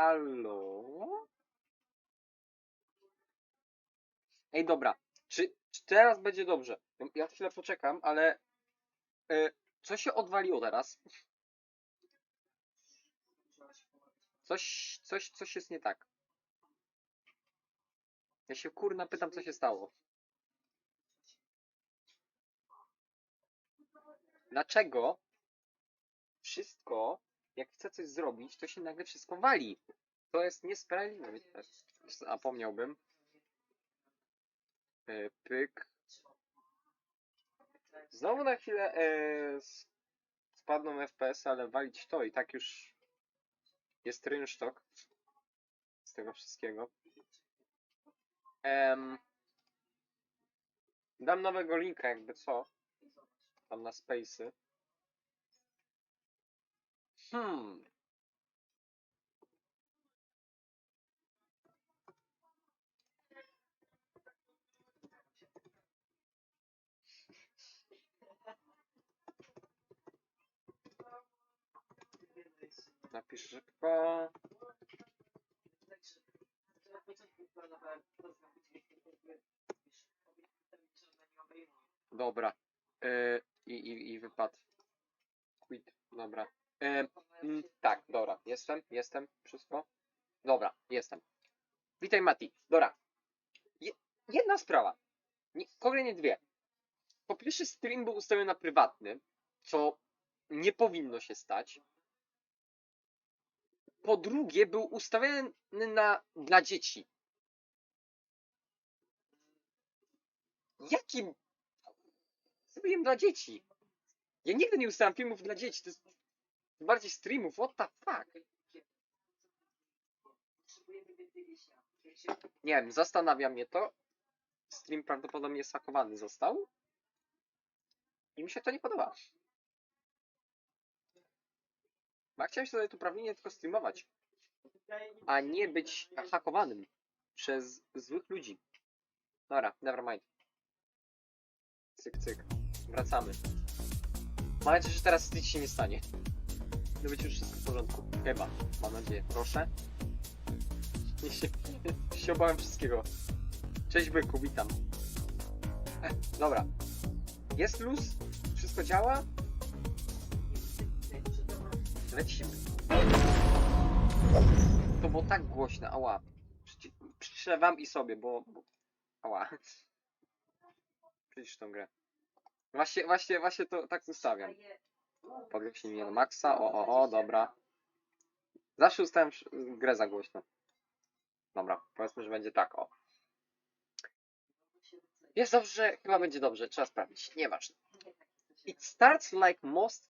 Halo? Ej, dobra. Czy, czy teraz będzie dobrze? Ja chwilę poczekam, ale... y, co się odwaliło teraz? Coś, coś, coś jest nie tak. Ja się kurna pytam, co się stało. Dlaczego wszystko, jak chcę coś zrobić, to się nagle wszystko wali? To jest niesprawiedliwe. Zapomniałbym. E, Pyk. Znowu na chwilę e, spadną FPS, ale walić to i tak już jest rynsztok z tego wszystkiego. Em, dam nowego linka, jakby co. Tam na Space'y. Hmm. Napisz szybko. Dobra. E, i, i, I wypadł. Quit. Dobra. E, mm, tak, dobra. Jestem, jestem. Wszystko. Dobra, jestem. Witaj Mati. Dobra. Je, jedna sprawa. Nie, kolejnie dwie. Po pierwsze stream był ustawiony na prywatny, co nie powinno się stać. Po drugie był ustawiony na dla dzieci. Jakim Zrobiłem dla dzieci. Ja nigdy nie ustawiam filmów dla dzieci. To jest bardziej streamów. What the fuck? Nie wiem, zastanawia mnie to. Stream prawdopodobnie sakowany został. I mi się to nie podoba. Bo chciałem sobie tu prawidłnie tylko streamować, a nie być hakowanym przez złych ludzi. Dobra, never mind. Cyk, cyk. Wracamy. Mam nadzieję, że teraz nic się nie stanie. Powinno być już wszystko w porządku. Chyba. Mam nadzieję. Proszę. Nie się, się obawiam wszystkiego. Cześć byku, witam. Dobra. Jest luz? Wszystko działa? Lecimy. To było tak głośne, ała. Przyci- wam i sobie, bo... bo... Ała. Przycisz tą grę. Właśnie, właśnie, właśnie to tak ustawiam. Podgłośnij na maksa. O, o, o, dobra. Zawsze ustawiam sz- grę za głośno. Dobra, powiedzmy, że będzie tak, o. Jest dobrze, chyba będzie dobrze, trzeba sprawdzić. Nieważne. It starts like most